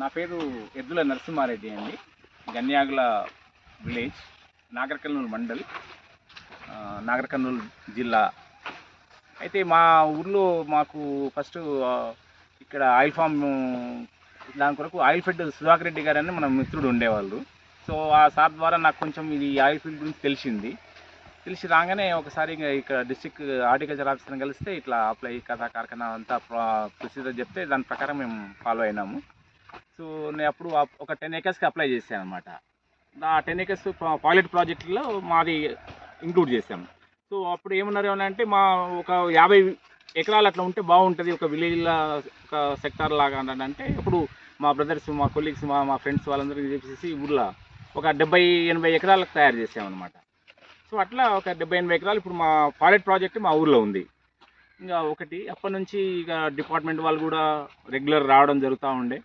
నా పేరు ఎద్దుల నరసింహారెడ్డి అండి. గన్యాగుల విలేజ్ నాగరకర్నూలు మండల్ నాగరకర్నూలు జిల్లా. అయితే మా ఊర్లో మాకు ఫస్ట్ ఇక్కడ ఆయిల్ ఫామ్ దాని కొరకు ఆయిల్ ఫీల్డ్ సుధాకర్ రెడ్డి గారు అని మన మిత్రుడు ఉండేవాళ్ళు. సో ఆ సార్ ద్వారా నాకు కొంచెం ఇది ఆయిల్ ఫీల్డ్ గురించి తెలిసింది. తెలిసి రాగానే ఒకసారి ఇంకా ఇక్కడ డిస్టిక్ హార్టికల్చర్ ఆఫీసర్ని కలిస్తే ఇట్లా అప్లై కథా కార్ఖానా అంతా ప్రొసీజర్ చెప్తే దాని ప్రకారం మేము ఫాలో అయినాము. సో నేను అప్పుడు ఒక టెన్ ఏకర్స్కి అప్లై చేశాను అనమాట ఆ టెన్ ఏకర్స్ పైలట్ ప్రాజెక్టులో మాది ఇంక్లూడ్ చేశాము సో అప్పుడు ఏమన్నారు అంటే మా ఒక యాభై ఎకరాలు అట్లా ఉంటే బాగుంటుంది ఒక విలేజ్లో ఒక సెక్టార్ లాగా అంటే ఇప్పుడు మా బ్రదర్స్ మా కొలీగ్స్ మా మా ఫ్రెండ్స్ వాళ్ళందరికీ చెప్పేసి ఊర్లో ఒక డెబ్బై ఎనభై ఎకరాలకు తయారు చేసామన్నమాట సో అట్లా ఒక డెబ్బై ఎనభై ఎకరాలు ఇప్పుడు మా పాయిలట్ ప్రాజెక్ట్ మా ఊర్లో ఉంది. ఇంకా ఒకటి అప్పటి నుంచి ఇక డిపార్ట్మెంట్ వాళ్ళు కూడా రెగ్యులర్ రావడం జరుగుతూ ఉండే.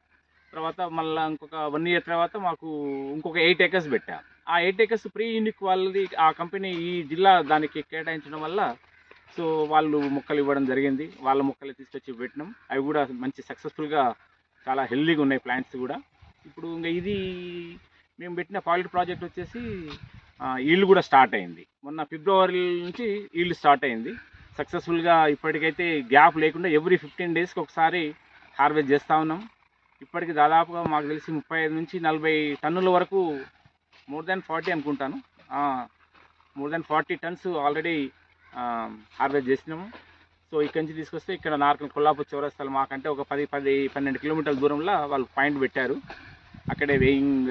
తర్వాత మళ్ళీ ఇంకొక వన్ ఇయర్ తర్వాత మాకు ఇంకొక ఎయిట్ ఏకర్స్ పెట్టా. ఆ ఎయిట్ ఏకర్స్ ప్రీ యూనిక్ వాళ్ళది ఆ కంపెనీ ఈ జిల్లా దానికి కేటాయించడం వల్ల సో వాళ్ళు మొక్కలు ఇవ్వడం జరిగింది. వాళ్ళ మొక్కలు తీసుకొచ్చి పెట్టినాం. అవి కూడా మంచి సక్సెస్ఫుల్గా చాలా హెల్దీగా ఉన్నాయి ప్లాంట్స్ కూడా. ఇప్పుడు ఇంకా ఇది మేము పెట్టిన పాయిలట్ ప్రాజెక్ట్ వచ్చేసి ఈల్డ్ కూడా స్టార్ట్ అయింది. మొన్న ఫిబ్రవరి నుంచి ఈల్డ్ స్టార్ట్ అయింది. సక్సెస్ఫుల్గా ఇప్పటికైతే గ్యాప్ లేకుండా ఎవ్రీ ఫిఫ్టీన్ డేస్కి ఒకసారి హార్వెస్ట్ చేస్తూ ఉన్నాం. ఇప్పటికి దాదాపుగా మాకు తెలిసి ముప్పై ఐదు నుంచి నలభై టన్నుల వరకు మోర్ దాన్ ఫార్టీ అనుకుంటాను. More than forty tons already harvest చేసినాము. సో ఇక్కడి నుంచి తీసుకొస్తే ఇక్కడ నార్కల్ కొల్లాపూర్ చౌరస్తాలు మాకంటే ఒక పది పది పన్నెండు కిలోమీటర్ల దూరంలో వాళ్ళు పాయింట్ పెట్టారు. అక్కడే వేయింగ్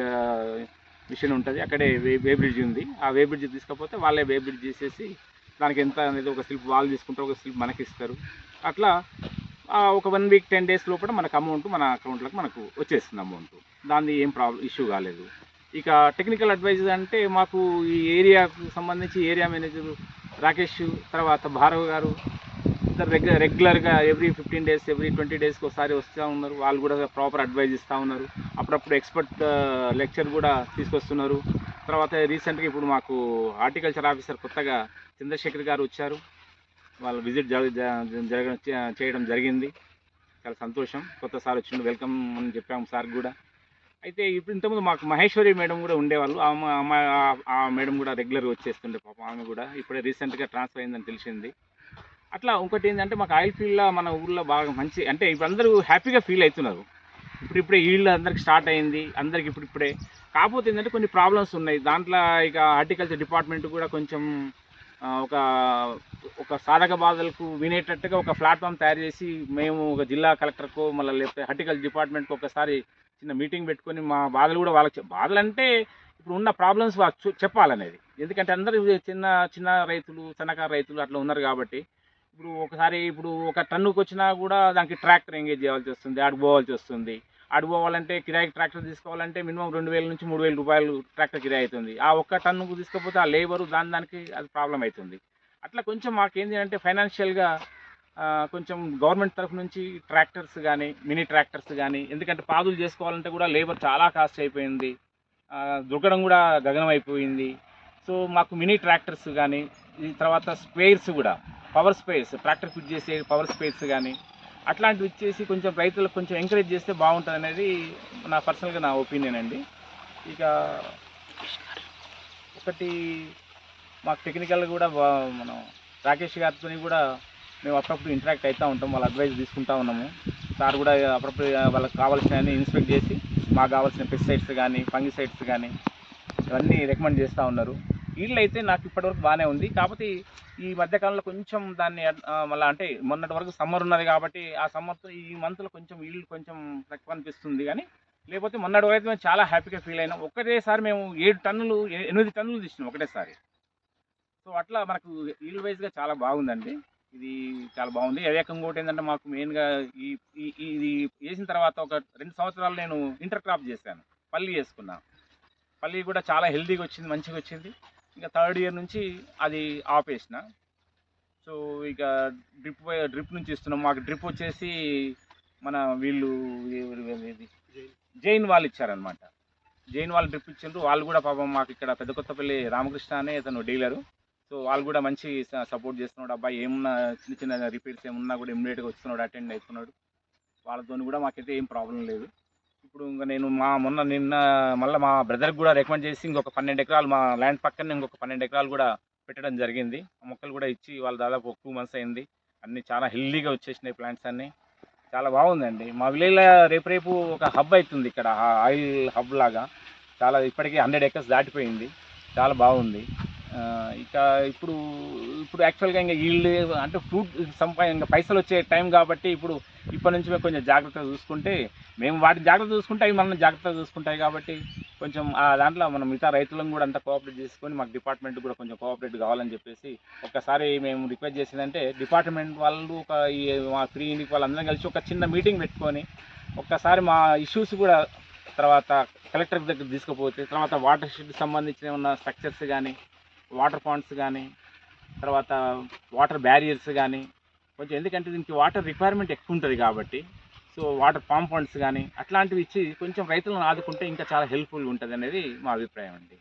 మిషన్ ఉంటుంది. అక్కడే వే వే బ్రిడ్జ్ ఉంది. ఆ వే బ్రిడ్జ్ తీసుకపోతే వాళ్ళే వే బ్రిడ్జ్ చేసేసి దానికి ఎంత అనేది ఒక స్లిప్ వాళ్ళు తీసుకుంటారు ఒక స్లిప్ మనకి ఇస్తారు అట్లా ఒక వన్ వీక్ టెన్ డేస్ లోపల మనకు అమౌంట్ మన అకౌంట్లోకి మనకు వచ్చేస్తుంది అమౌంట్ దాన్ని ఏం ప్రాబ్లం ఇష్యూ కాలేదు. ఇక టెక్నికల్ అడ్వైజ్ అంటే మాకు ఈ ఏరియాకు సంబంధించి ఏరియా మేనేజరు రాకేష్ తర్వాత భార్గవ్ గారు ఇద్దరు రెగ్యులర్ రెగ్యులర్గా every fifteen days every twenty డేస్కి ఒకసారి వస్తూ ఉన్నారు. వాళ్ళు కూడా ప్రాపర్ అడ్వైజ్ ఇస్తూ ఉన్నారు. అప్పుడప్పుడు ఎక్స్పర్ట్ లెక్చర్ కూడా తీసుకొస్తున్నారు. తర్వాత రీసెంట్గా ఇప్పుడు మాకు హార్టికల్చర్ ఆఫీసర్ కొత్తగా చంద్రశేఖర్ గారు వచ్చారు. వాళ్ళు విజిట్ జరగ జరగ చేయడం జరిగింది. చాలా సంతోషం. కొత్త సార్ వచ్చిండు వెల్కమ్ అని చెప్పాము సార్ కూడా. అయితే ఇప్పుడు ఇంతకుముందు మాకు మహేశ్వరి మేడం కూడా ఉండేవాళ్ళు. ఆ అమ్మ- ఆ- మేడం కూడా రెగ్యులర్గా వచ్చేస్తుండే పాపం ఆమె కూడా. ఇప్పుడే రీసెంట్గా ట్రాన్స్ఫర్ అయిందని తెలిసింది. అట్లా ఇంకోటి ఏంటంటే మాకు ఆయిల్ ఫీల్డ్లో మన ఊళ్ళో బాగా మంచి అంటే ఇప్పుడు అందరూ హ్యాపీగా ఫీల్ అవుతున్నారు. ఇప్పుడు ఇప్పుడే ఈళ్ళు అందరికి స్టార్ట్ అయింది అందరికి ఇప్పుడు ఇప్పుడే. కాకపోతే ఏంటంటే కొన్ని ప్రాబ్లమ్స్ ఉన్నాయి. దాంట్లో ఇక హార్టికల్చర్ డిపార్ట్మెంట్ కూడా కొంచెం ఒక ఒక సాధక బాధలకు వినేటట్టుగా ఒక ప్లాట్ఫామ్ తయారు చేసి మేము ఒక జిల్లా కలెక్టర్కు మళ్ళీ లేకపోతే హార్టికల్చర్ డిపార్ట్మెంట్కి ఒకసారి చిన్న మీటింగ్ పెట్టుకొని మా బాధలు కూడా వాళ్ళకి బాధలు అంటే ఇప్పుడు ఉన్న ప్రాబ్లమ్స్ చెప్పాలనేది. ఎందుకంటే అందరూ చిన్న చిన్న రైతులు సన్నకారు రైతులు అట్లా ఉన్నారు కాబట్టి ఇప్పుడు ఒకసారి ఇప్పుడు ఒక టన్నుకు వచ్చినా కూడా దానికి ట్రాక్టర్ ఎంగేజ్ చేయాల్సి వస్తుంది ఆడికి పోవాల్సి వస్తుంది. ఆడికి పోవాలంటే ట్రాక్టర్ తీసుకోవాలంటే మినిమం రెండు వేల నుంచి మూడు వేల రూపాయలు ట్రాక్టర్ కిరాయి అవుతుంది. ఆ ఒక్క టన్నుకు తీసుకపోతే ఆ లేబరు దాని దానికి అది ప్రాబ్లం అవుతుంది. అట్లా కొంచెం మాకేంది అంటే ఫైనాన్షియల్గా కొంచెం గవర్నమెంట్ తరఫు నుంచి ట్రాక్టర్స్ కానీ మినీ ట్రాక్టర్స్ కానీ ఎందుకంటే పాదులు చేసుకోవాలంటే కూడా లేబర్ చాలా కాస్ట్ అయిపోయింది. దొరకడం కూడా గగనం అయిపోయింది. సో మాకు మినీ ట్రాక్టర్స్ కానీ ఈ తర్వాత స్పేర్స్ కూడా పవర్ స్పేర్స్ ట్రాక్టర్ ఫిట్ చేసే పవర్ స్పేర్స్ కానీ అట్లాంటివి ఇచ్చేసి కొంచెం రైతులకు కొంచెం ఎంకరేజ్ చేస్తే బాగుంటుంది అనేది నా పర్సనల్గా నా ఒపీనియన్ అండి. ఇక ఒకటి మాకు టెక్నికల్ కూడా మనం రాకేష్ గారితో కూడా మేము అప్పుడప్పుడు ఇంటరాక్ట్ అవుతూ ఉంటాం వాళ్ళ అడ్వైస్ తీసుకుంటా ఉన్నాము. సార్ కూడా అప్పుడప్పుడు వాళ్ళకి కావాల్సిన ఇన్స్పెక్ట్ చేసి మాకు కావాల్సిన పెస్టిసైడ్స్ కానీ ఫంగిసైడ్స్ కానీ ఇవన్నీ రికమెండ్ చేస్తూ ఉన్నారు. వీళ్ళు అయితే నాకు ఇప్పటివరకు బాగానే ఉంది. కాకపోతే ఈ మధ్యకాలంలో కొంచెం దాన్ని మళ్ళీ అంటే మొన్నటి వరకు సమ్మర్ ఉన్నది కాబట్టి ఆ సమ్మర్తో ఈ మంత్లో కొంచెం వీళ్ళు కొంచెం తక్కువ అనిపిస్తుంది కానీ లేకపోతే మొన్నటి వరకు అయితే మేము చాలా హ్యాపీగా ఫీల్ అయినాం. ఒకటేసారి మేము ఏడు టన్నులు ఎనిమిది టన్నులు తీసినాం ఒకటేసారి. సో అట్లా మనకు ఈల్ వైజ్గా చాలా బాగుందండి. ఇది చాలా బాగుంది. అదే ఇంకోటి ఏంటంటే మాకు మెయిన్గా ఈ ఇది వేసిన తర్వాత ఒక రెండు సంవత్సరాలు నేను ఇంటర్ క్రాప్ చేశాను. పల్లి వేసుకున్నాను పల్లి కూడా చాలా హెల్దీగా వచ్చింది మంచిగా వచ్చింది. ఇంకా థర్డ్ ఇయర్ నుంచి అది ఆపేసిన. సో ఇక డ్రిప్ డ్రిప్ నుంచి ఇస్తున్నాం. మాకు డ్రిప్ వచ్చేసి మన వీళ్ళు జైన్. వాళ్ళు ఇచ్చారనమాట జైన్ వాళ్ళు డ్రిప్ ఇచ్చిండ్రు. వాళ్ళు కూడా పాపం మాకు ఇక్కడ పెద్ద కొత్తపల్లి రామకృష్ణ అనే అతను డీలరు. సో వాళ్ళు కూడా మంచి సపోర్ట్ చేస్తున్నాడు. అబ్బాయి ఏమున్నా చిన్న చిన్న రిపేర్స్ ఏమున్నా కూడా ఇమ్మీడియట్గా వస్తున్నాడు అటెండ్ అవుతున్నాడు. వాళ్ళతో కూడా మాకైతే ఏం ప్రాబ్లం లేదు. ఇప్పుడు ఇంకా నేను మా మొన్న నిన్న మళ్ళీ మా బ్రదర్కి కూడా రికమెండ్ చేసి ఇంకొక పన్నెండు ఎకరాలు మా ల్యాండ్ పక్కనే ఇంకొక పన్నెండు ఎకరాలు కూడా పెట్టడం జరిగింది. మొక్కలు కూడా ఇచ్చి వాళ్ళు దాదాపు ఒక టూ మంత్స్ అయింది. అన్ని చాలా హెల్దీగా వచ్చేసినాయి ప్లాంట్స్ అన్నీ. చాలా బాగుందండి. మా విలేజ్లో రేపు రేపు ఒక హబ్ అవుతుంది ఇక్కడ ఆయిల్ హబ్ లాగా. చాలా ఇప్పటికీ హండ్రెడ్ ఎకర్స్ దాటిపోయింది. చాలా బాగుంది. ఇక ఇప్పుడు ఇప్పుడు యాక్చువల్గా ఇంకా ఈల్డ్ అంటే ఫ్రూట్ సంపా ఇంకా పైసలు వచ్చే టైం కాబట్టి ఇప్పుడు ఇప్పటి నుంచి మేము కొంచెం జాగ్రత్తగా చూసుకుంటే మేము వాటిని జాగ్రత్త చూసుకుంటే అవి మనం జాగ్రత్తగా చూసుకుంటాయి కాబట్టి కొంచెం ఆ దాంట్లో మనం మిగతా రైతులను కూడా అంతా కోఆపరేట్ చేసుకొని మాకు డిపార్ట్మెంట్ కూడా కొంచెం కోఆపరేట్ కావాలని చెప్పేసి ఒక్కసారి మేము రిక్వెస్ట్ చేసిందంటే డిపార్ట్మెంట్ వాళ్ళు ఒక ఈ మా ఫ్రీ ఇండికి వాళ్ళందరం కలిసి ఒక చిన్న మీటింగ్ పెట్టుకొని ఒక్కసారి మా ఇష్యూస్ కూడా తర్వాత కలెక్టర్ దగ్గర తీసుకుపోతే తర్వాత వాటర్ షెడ్ సంబంధించిన ఉన్న స్ట్రక్చర్స్ కానీ వాటర్ పాండ్స్ కానీ తర్వాత వాటర్ బ్యారియర్స్ కానీ కొంచెం ఎందుకంటే దీనికి వాటర్ రిక్వైర్మెంట్ ఎక్కువ ఉంటుంది కాబట్టి సో వాటర్ పాంపౌండ్స్ కానీ అట్లాంటివి ఇచ్చి కొంచెం రైతులను ఆదుకుంటే ఇంకా చాలా హెల్ప్ఫుల్ ఉంటుంది అనేది మా అభిప్రాయం అండి